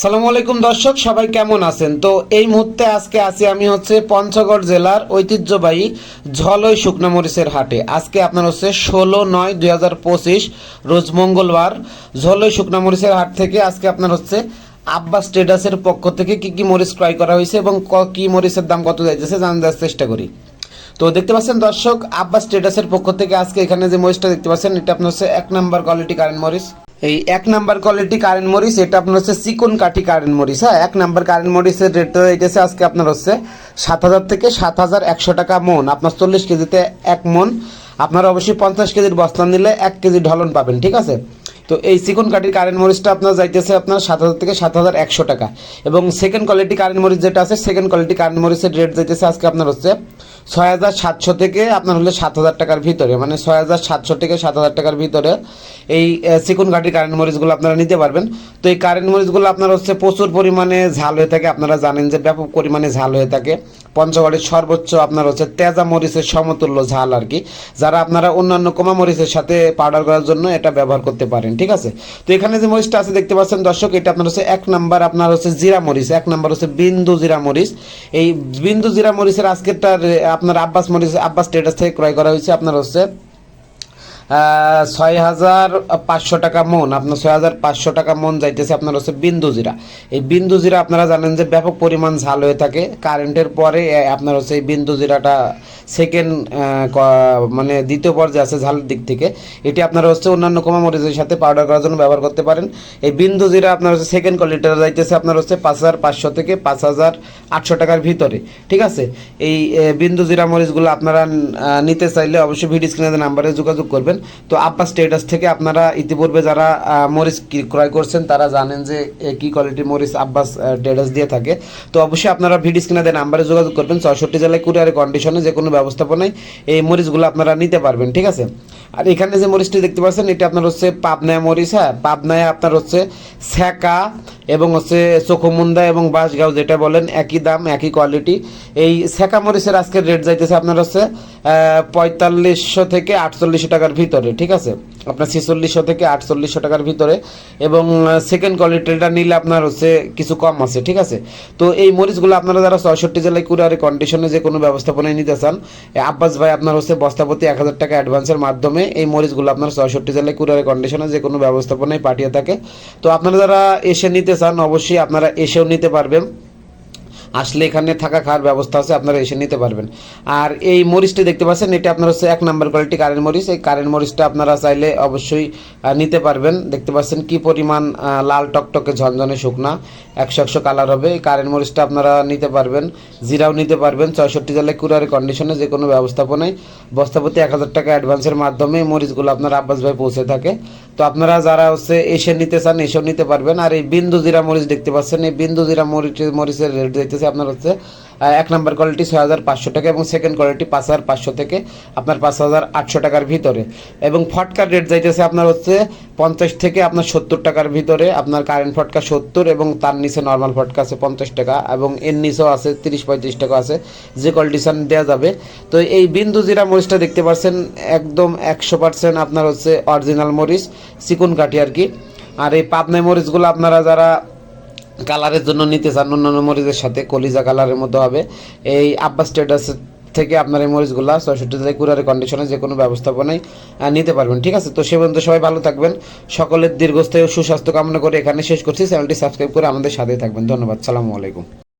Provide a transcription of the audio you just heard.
সালামু আলাইকুম দর্শক, সবাই কেমন আছেন? তো এই মুহূর্তে আজকে আছি আমি হচ্ছে পঞ্চগড় জেলার ঐতিহ্যবাহী ঝলই শুকনা মরিচের হাটে। আজকে আপনার হচ্ছে ষোলো নয় দুই হাজার পঁচিশ রোজ মঙ্গলবার ঝলই শুকনা মরিচের হাট থেকে আজকে আপনার হচ্ছে আব্বাস ট্রেডার্সের পক্ষ থেকে কি কি মরিচ ক্রয় করা হয়েছে এবং ক- মরিচের দাম কত যাইতেছে জানার চেষ্টা করি। তো দেখতে পাচ্ছেন দর্শক, আব্বাস ট্রেডার্সের পক্ষ থেকে আজকে এখানে যে মরিচটা দেখতে পাচ্ছেন, এটা আপনার হচ্ছে এক নাম্বার কোয়ালিটি কারেন্ট মরিচ। এই এক নাম্বার কোয়ালিটি কারেন্ট মরিচ, এটা আপনার হচ্ছে চিকন কাঠি কারেন্ট মরিচ হ্যাঁ? এক নাম্বার কারেন্ট মরিচের রেট এটেছে আজকে আপনার হচ্ছে সাত হাজার থেকে সাত হাজার একশো টাকা মন। আপনার চল্লিশ কেজিতে এক মন। আপনারা অবশ্যই পঞ্চাশ কেজির বস্তা নিলে এক কেজি ঢলন পাবেন, ঠিক আছে? তো এই চিকন কাঠির কারেন্ট মরিচটা আপনার যাইতেছে আপনার সাত হাজার থেকে সাত হাজার একশো টাকা। এবং সেকেন্ড কোয়ালিটি কারেন্ট মরিচ যেটা আছে সেকেন্ড কোয়ালিটি কারেন্ট মরিচের রেট যাইতেছে আজকে আপনার হচ্ছে ছয় হাজার সাতশো থেকে আপনার হলে সাত হাজার টাকার ভিতরে। মানে ছয় হাজার সাতশো থেকে সাত হাজার টাকার ভিতরে এই চিকন কাঠির কারেন্ট মরিচগুলো আপনারা নিতে পারবেন। তো এই কারেন্ট মরিচগুলো আপনার হচ্ছে প্রচুর পরিমাণে ঝাল হয়ে থাকে। আপনারা জানেন যে ব্যাপক পরিমাণে ঝাল হয়ে থাকে। পঞ্চগড়ের সর্বোচ্চ আপনার হচ্ছে তেজা মরিচের সমতুল্য ঝাল আর কি। যারা আপনারা অন্যান্য কোমা মরিচের সাথে পাউডার করার জন্য এটা ব্যবহার করতে পারেন। ঠিক আছে? তো এখানে যে মরিচটা আছে, দেখতে পাচ্ছেন দর্শক, এটা আপনার হচ্ছে এক নাম্বার, আপনার হচ্ছে জিরা মরিচ, এক নাম্বার হচ্ছে বিন্দু জিরা মরিচ। এই বিন্দু জিরা মরিচের আজকেরটা আপনার আব্বাস মরিচ, আব্বাস স্টেটাস থেকে ক্রয় করা হয়েছে, আপনার হচ্ছে ছয় হাজার পাঁচশো টাকা মন। আপনার ছয় হাজার পাঁচশো টাকা মন যাইতেছে আপনার হচ্ছে বিন্দু জিরা। এই বিন্দু জিরা আপনারা জানেন যে ব্যাপক পরিমাণ ঝাল হয়ে থাকে। কারেন্টের পরে আপনার হচ্ছে এই বিন্দু জিরাটা সেকেন্ড মানে দ্বিতীয় পর্যায়ে আছে ঝালের দিক থেকে। এটি আপনারা হচ্ছে অন্যান্য কমা মরিচের সাথে পাউডার করার জন্য ব্যবহার করতে পারেন। এই বিন্দু জিরা আপনার হচ্ছে সেকেন্ড কোয়ালিটিটা যাইতেছে আপনার হচ্ছে পাঁচ হাজার পাঁচশো থেকে পাঁচ হাজার আটশো টাকার ভিতরে। ঠিক আছে? এই বিন্দু জিরা মরিচগুলো আপনারা নিতে চাইলে অবশ্যই ভিডিও স্ক্রিনের নাম্বারে যোগাযোগ করবেন। তো আপা স্টেটাস থেকে আপনারা ইতিপূর্বে যারা মরিচ ক্রয় করছেন, তারা জানেন যে কি কোয়ালিটি মরিচ আব্বাস স্টেটাস দিয়ে থাকে। তো অবশ্যই আপনারা ভিডিও স্ক্রিনের নাম্বারে যোগাযোগ করবেন, ছয়ষট্টি জেলায় কুরিয়ারের কন্ডিশনে যে কোনো ব্যবস্থাপনায় এই মরিচগুলো আপনারা নিতে পারবেন, ঠিক আছে? আর এখানে যে মরিচটি দেখতে পাচ্ছেন, এটা আপনার হচ্ছে পাবনায় মরিচ হ্যাঁ? পাবনায় আপনার হচ্ছে ছ্যাঁকা এবং হচ্ছে চোখমুন্দা এবং বাঁশগাঁও যেটা বলেন, একই দাম, একই কোয়ালিটি এই ছ্যাঁকা মরিচের আজকের রেট যাইতেছে আপনার হচ্ছে পঁয়তাল্লিশশো থেকে আটচল্লিশশো টাকার ভিতরে, ঠিক আছে? আপনার ছেচল্লিশশো থেকে আটচল্লিশশো টাকার ভিতরে এবং সেকেন্ড কোয়ালিটিটা নিলে আপনার হচ্ছে কিছু কম আছে, ঠিক আছে? তো এই মরিচগুলো আপনারা যারা ছয়ষট্টি জেলায় কুরিয়ারে কন্ডিশনে যে কোনো ব্যবস্থাপনায় নিতে চান আব্বাস ভাই আপনার হচ্ছে বস্তাপতি এক হাজার টাকা অ্যাডভান্সের মাধ্যমে এই মরিচগুলো আপনার চৌষট্টি জেলায় কুরিয়ার কন্ডিশনে যে কোনো ব্যবস্থাপনায় পাঠিয়ে থাকে। তো আপনারা যারা এসে নিতে চান, অবশ্যই আপনারা এসেও নিতে পারবেন। আসলে এখানে থাকা খাওয়ার ব্যবস্থা আছে, আপনারা এসে নিতে পারবেন। আর এই মরিচটি দেখতে পাচ্ছেন, এটা আপনার হচ্ছে এক নাম্বার কোয়ালিটি কারেন্ট মরিচ। এই কারেন্ট মরিচটা আপনারা চাইলে অবশ্যই নিতে পারবেন। দেখতে পাচ্ছেন কি পরিমাণ লাল টকটকে ঝনঝনে শুকনা, একশো একশো কালার হবে। এই কারেন্ট মরিচটা আপনারা নিতে পারবেন, জিরাও নিতে পারবেন। ছয়ষট্টি জেলায় কুরিয়ার কন্ডিশনে যে কোনো ব্যবস্থাপনায়। বস্তাপতি এক হাজার টাকা অ্যাডভান্সের মাধ্যমে মরিচগুলো আপনার আব্বাস ভাই পৌঁছে থাকে। তো আপনারা যারা হচ্ছে এসে নিতে চান, এসেও নিতে পারবেন। আর এই বিন্দু জিরা মরিচ দেখতে পাচ্ছেন, এই বিন্দু জিরা মরিচ মরিচের রেট দেখতেছে আপনার হচ্ছে এক নম্বর কোয়ালিটি ছয় হাজার পাঁচশো টাকা এবং সেকেন্ড কোয়ালিটি পাঁচ হাজার পাঁচশো থেকে আপনার পাঁচ হাজার আটশো টাকার ভিতরে। এবং ফটকার রেট যাইতেছে আপনার হচ্ছে পঞ্চাশ থেকে আপনার সত্তর টাকার ভিতরে। আপনার কারেন্ট ফটকা সত্তর এবং তার নিচে নর্মাল ফটকা আছে পঞ্চাশ টাকা এবং এর নিচেও আছে তিরিশ পঁয়ত্রিশ টাকা আছে যে কোয়ালিটিশন দেওয়া যাবে। তো এই বিন্দু জিরা মরিচটা দেখতে পাচ্ছেন, একদম একশো পার্সেন্ট আপনার হচ্ছে অরিজিনাল মরিচ চিকুন কাঠি আর কি। আর এই পাবনাই মরিচগুলো আপনারা যারা কালারের জন্য নিতে চান, অন্যান্য মরিচের সাথে কলিজা কালারের মতো হবে। এই আব্বা স্টেটাস থেকে আপনার এই মরিচগুলো ছয়ষট্টি তারিখ কুরারের কন্ডিশনে যে কোনো ব্যবস্থাপনায় নিতে পারবেন, ঠিক আছে? তো সে পর্যন্ত সবাই ভালো থাকবেন, সকলের দীর্ঘস্থায়ী সুস্বাস্থ্য কামনা করে এখানে শেষ করছি। চ্যানেলটি সাবস্ক্রাইব করে আমাদের সাথেই থাকবেন। ধন্যবাদ, সালামু আলাইকুম।